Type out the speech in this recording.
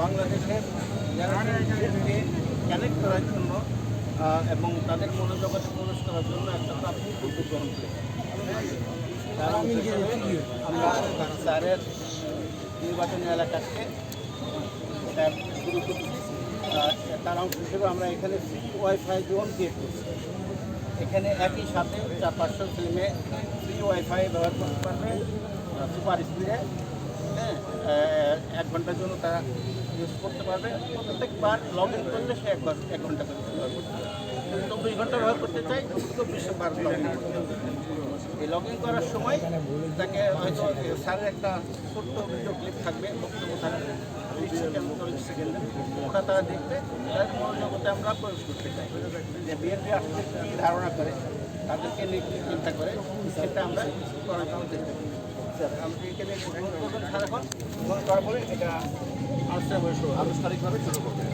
বাংলাদেশের কানেক্ট করার জন্য এবং তাদের মনোজগতে প্রবেশ করার জন্য একটা প্রাথমিক উদ্যোগ গ্রহণ করেছি আমরা স্যারের নির্বাচনী এলাকাকে তার অংশ হিসেবে আমরা এখানে ফ্রি ওয়াইফাই জোন ক্রিয়েট এখানে একই সাথে চার পাঁচশো ছেলে ফ্রি ওয়াইফাই ব্যবহার করতে পারবে সুপার স্পিডে হ্যাঁ এক ঘণ্টার জন্য তারা ইউজ করতে পারবে। প্রত্যেকবার লগ ইন করলে সে এক এক ঘণ্টা করতে পারবে। চব্বিশ ঘণ্টা ব্যবহার করতে চাই চব্বিশ বার লগ ইন করতে এই লগ ইন করার সময় তাকে হয়তো স্যারের একটা ছোট্ট ভিডিও ক্লিপ থাকবে, বক্তব্য থাকবে। বিশ ওটা তারা দেখবে, তাদের মনোজগতে আমরা প্রবেশ করতে চাই। যে বিএনপি আসলে ধারণা করে, তাদেরকে নিয়ে চিন্তা করে, সেটা আমরা করার জন্য স্যার আমরা এখানে গ্রহণ করবেন করার পরে এটা আনুষ্ঠানিকভাবে শুরু আনুষ্ঠানিকভাবে শুরু করবে